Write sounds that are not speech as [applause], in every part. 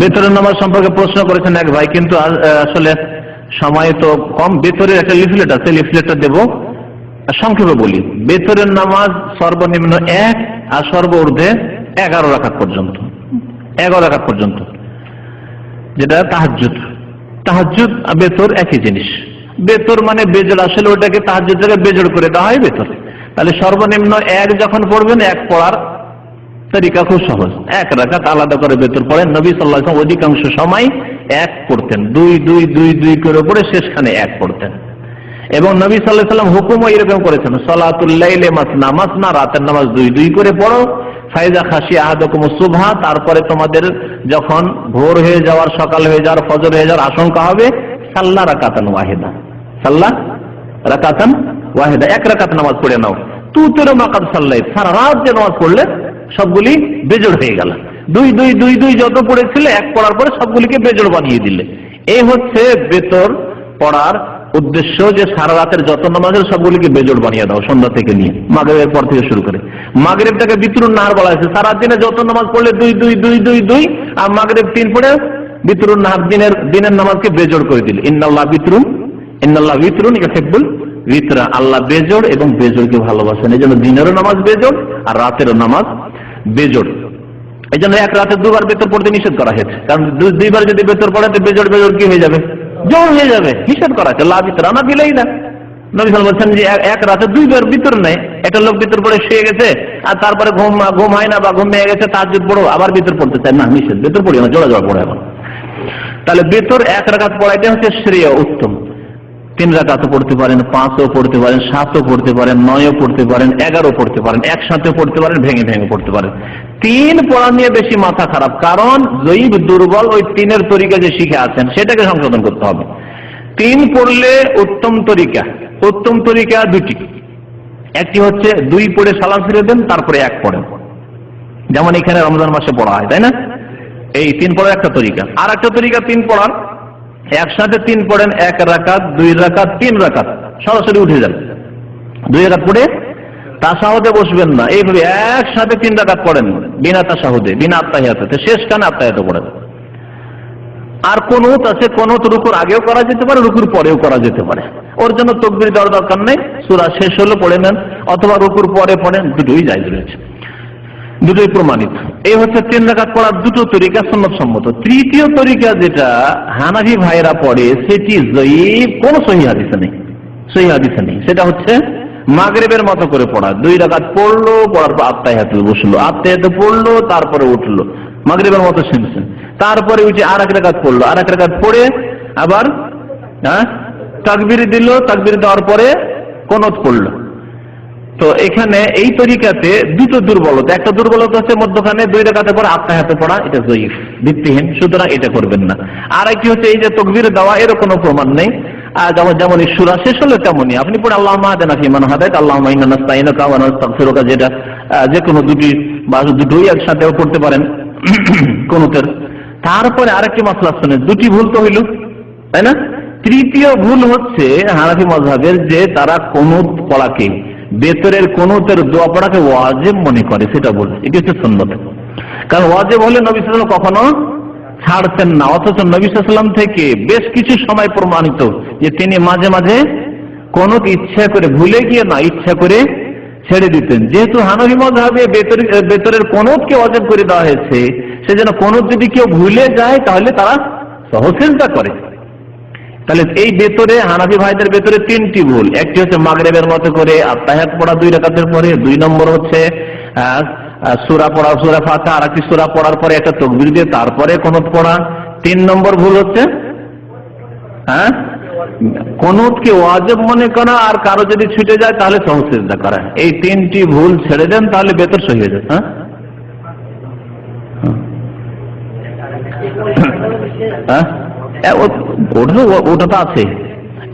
বেতরের নামাজ সম্পর্কে প্রশ্ন করেছেন এক ভাই, কিন্তু আসলে সময় তো কম। বেতরের একটা লিফলেট আছে লিফলেটটা দেব। সংক্ষেপে বলি বেতরের নামাজ সর্বনিম্ন এক আর সর্ব ঊর্ধ্বে এগারো রাখাত পর্যন্ত। এগারো রাখাত পর্যন্ত। যেটা তাহাজুদ তাহাজুদ বেতর একই জিনিস। বেতর মানে বেজড়, আসলে ওটাকে তাহাজুদ বেজড় করে দেওয়া হয় বেতর তাহলে সর্বনিম্ন এক যখন পড়বেন, এক পড়ার তরিকা খুব সহজ। এক রাখাত আলাদা করে বেতর পড়েন। নবী সাল্লাহ অধিকাংশ সময় এক পড়তেন। দুই দুই দুই দুই করে পড়ে শেষখানে এক পড়তেন। এবং নবী সাল্লাহ সাল্লাম হুকুমও এরকম করেছেন সলাতুল্লাইলে মাসনা মাসনা, রাতের নামাজ দুই দুই করে পড়ো। ফাইজা খাসি আহাদকুম সুভা তারপরে তোমাদের যখন ভোর হয়ে যাওয়ার, সকাল হয়ে যাওয়ার, ফজর হয়ে যাওয়ার আশঙ্কা হবে, সাল্লা রাকাতান ওয়াহিদা। সাল্লা রাকাতান ওয়াহিদা। এক রাকাত নামাজ পড়ে নাও। তু তোর মাকাত সাল্লাই সারা রাত যে নামাজ পড়লে সবগুলি বেজড় হয়ে গেল। দুই দুই দুই দুই যত পড়েছিলে, এক পড়ার পরে সবগুলিকে বেজড় বানিয়ে দিলে। এই হচ্ছে বেতর পড়ার উদ্দেশ্য যে সারা রাতের যত নামাজের সবগুলিকে বেজোড় বানিয়ে দাও সন্ধ্যা থেকে নিয়ে, মাগরেবের পর থেকে শুরু করে। মাগরেবটাকে বিতরুন নাহার বলা হয়েছে। সারা দিনে যত নামাজ পড়লে দুই দুই দুই দুই দুই, আর মাগরেব তিন পড়ে বিতরুন নাহার দিনের দিনের নামাজকে বেজোড় করে দিল। ইন্নাল্লাহ বিতরুন ইন্নাল্লাহ বিতরুন ইফেকবুল বিতরা আল্লাহ বেজোড় এবং বেজোড়কে ভালোবাসেন। এই জন্য দিনেরও নামাজ বেজোড় আর রাতেরও নামাজ বেজোড়। এই জন্য এক রাতে দুবার বেতর পড়তে নিষেধ করা হয়েছে। কারণ দুইবার যদি বেতর পড়ে, তো বেজোড় কি হয়ে যাবে? জোর হয়ে যাবে, নিষেধ করা আছে লাভ ভিতর না। দিলেই না বলছেন যে এক- রাতে দুইবার ভিতর নেই একটা লোক ভিতর পড়ে শুয়ে গেছে, আর তারপরে ঘুম ঘুম হয় না বা ঘুম ভেঙে গেছে, তার পড়ো, আবার ভিতর পড়তে চায়। না, নিষেধ। ভিতর পড়ি না, জোড়া জোড়া পড়ে এখন। তাহলে বেতর এক রাখাত পড়াইতে হচ্ছে শ্রেয় উত্তম। তিন রাকাতও পড়তে পারেন, পাঁচও পড়তে পারেন, সাতও পড়তে পারেন, নয়ও পড়তে পারেন এগারো পড়তে পারেন একসাথে পড়তে পারেন, ভেঙে ভেঙে পড়তে পারেন। তিন পড়া নিয়ে বেশি মাথা খারাপ, কারণ জৈব দুর্বল ওই তিনের তরিকা যে শিখে আছেন, সেটাকে সংশোধন করতে হবে। তিন পড়লে উত্তম তরিকা উত্তম তরিকা দুটি। একটি হচ্ছে দুই পড়ে সালাম ফিরে দেন, তারপরে এক পড়েন। যেমন এখানে রমজান মাসে পড়া হয়, তাই না? এই তিন পড়ার একটা তরিকা। আর একটা তরিকা তিন পড়ার একসাথে তিন পড়েন, এক রাকাত, দুই রাকাত, তিন রাকাত। সরাসরি উঠে যান। দুই রাকাত পড়ে তাসাহুদে বসবেন না। এইভাবে একসাথে তিন রাকাত পড়েন, বিনা তাসাহুদে, বিনা আত্মাহিয়াতে। শেষ কানে আত্মাহিয়াতে পড়েন। আর কোনুত আছে? কোনুত রুকুর আগেও করা যেতে পারে, রুকুর পরেও করা যেতে পারে। ওর জন্য তকবির দেওয়ার দরকার নেই। সুরা শেষ হলো পড়ে নেন, অথবা রুকুর পরে পড়েন, দুটোই জায়জ রয়েছে। দুটোই প্রমাণিত। এই হচ্ছে তিন রাকাত পড়ার দুটো তরিকা সন্ন্যত সম্মত তৃতীয় তরিকা যেটা হানাফি ভাইরা পড়ে, সেটি জয়ীব কোন সহি হাদিসে নেই। সহি হাদিসে নেই। সেটা হচ্ছে মাগরেবের মতো করে পড়া। দুই রাকাত পড়ল, পড়ার পর আত্মায় হাতে বসল। আত্মায় হাতে পড়ল, তারপরে উঠল। মাগরেবের মতো শুনছেন তারপরে উঠে আর এক রেখাত পড়ল। আর এক রেখাত পড়ে আবার হ্যাঁ তাকবির দিল। তাকবির দেওয়ার পরে কোনত পড়ল। তো এখানে এই তরিকাতে দুটো দুর্বলতা একটা দুর্বলতা হচ্ছে মধ্যখানে দুই রেখাতে পড়া আত্মা হাতে পড়া এটা জয়ীফ ভিত্তিহীন সুতরাং এটা করবেন না। আর একটি হচ্ছে এই যে তকবির দেওয়া এর কোনো প্রমাণ নেই। যেমন যেমন সুরা শেষ হলো তেমনই। আপনি পড়ে আল্লাহ মাহাদেন হাদায়ত আল্লাহ ওয়ানাস্তাগফিরুকা যেটা আহ, যে কোনো দুটি বা দুটোই একসাথেও পড়তে পারেন [clears throat] কোনতের। তারপরে আরেকটি মাসলা শুনে দুটি ভুল তো হইল তাই না? তৃতীয় ভুল হচ্ছে হানাফি মজহাবের যে তারা কোনুত পড়াকে বেতরের কোনুতের দোয়া পড়াকে ওয়াজেব মনে করে, সেটা বলছে এটি হচ্ছে সুন্নত। কারণ ওয়াজেব হলে নবী সাল্লাম কখনো ছাড়তেন না, অথচ নবী সাল্লাম থেকে বেশ কিছু সময় প্রমাণিত যে তিনি মাঝে মাঝে কোন ইচ্ছা করে ভুলে গিয়ে না ইচ্ছা করে ছেড়ে দিতেন। যেহেতু হানফি মজহাবে বেতরের কোনতকে অজেব করে দেওয়া হয়েছে সেজন্য কোনত যদি কেউ ভুলে যায়, তাহলে তারা সহসেজদা করে। তাহলে এই ভেতরে হানাফি ভাইদের ভেতরে তিনটি ভুল। একটি হচ্ছে মাগরেবের মতো করে আত্মাহাত পড়া দুই রাকাতের পরে দুই নম্বর হচ্ছে আহ, পড়া সুরা ফাঁকা আর একটি সূরা পড়ার পরে একটা তকবির দিয়ে তারপরে কোনত পড়া। তিন নম্বর ভুল হচ্ছে হ্যাঁ? কোনতকে ওয়াজেব মনে করা আর কারও যদি ছুটে যায় তাহলে সহসেজদা করা। এই তিনটি ভুল ছেড়ে দেন তাহলে বেতর সহি যায় হ্যাঁ? হ্যাঁ? ওটা তো- আছে।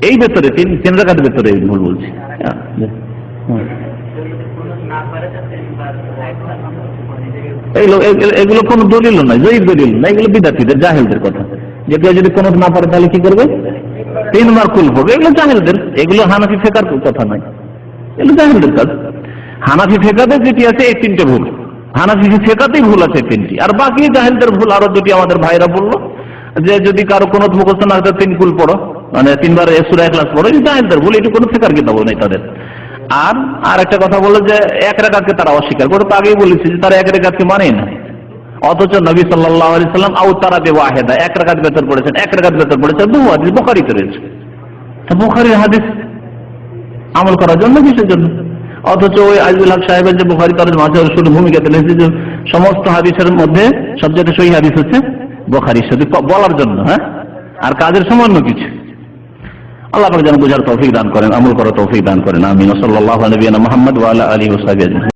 এই ভেতরে তিন তিন রাখার ভেতরে ভুল বলছি। হ্যাঁ, এগুলো কোনো দলিল নয় জয়ীব দলিল না এগুলো বিদ্যার্থীদের জাহেলদের কথা। যে কেউ যদি কোনো না পারে তাহলে কি করবে? তিনবার কুল পড়বে এগুলো জাহেলদের। এগুলো হানাফি ফেকার কথা নয়। এগুলো জাহেলদের কাজ। হানাফি ফেকাতে যেটি আছে এই তিনটে ভুল। হানাফি ফেকাতেই ভুল আছে তিনটি। আর বাকি জাহেলদের ভুল আরও দুটি আমাদের ভাইরা বলল যে যদি কারও কোনো মুখস্থ না হয় তিন কুল পড়ো মানে তিনবার সুরা ক্লাস পড়ো এই জাহেলদের ভুল, এটি কোনো ফেকার কিতাবও নেই তাদের। আর আর একটা কথা বলল যে এক রেখাতকে তারা অস্বীকার করে, তো আগেই বলেছি যে তারা এক রেখাতকে মানেই না। অথচ নবী সাল্লাহ আলি সাল্লাম, আউ তারা দেব আহেদা এক রেখাত বেতর পড়েছেন, এক রেখাত বেতর পড়েছেন, বহু হাদিস বোখারিতে রয়েছে। তা বোখারির হাদিস আমল করার জন্য, কিসের জন্য? অথচ ওই আইজুল হক সাহেবের যে বুখারি তরজ মাঝে শুধু ভূমিকাতে লিখেছে যে সমস্ত হাদিসের মধ্যে সবচেয়ে সহি হাদিস হচ্ছে বোখারি শুধু বলার জন্য হ্যাঁ? আর কাজের সামান্য কিছু। আল্লাহ যেন বোঝার তৌফিক দান করেন, আমল করার তৌফিক দান করেন। আমি সাল্লাহ নবীনা মোহাম্মদ ওয়ালা আলী ওসাহ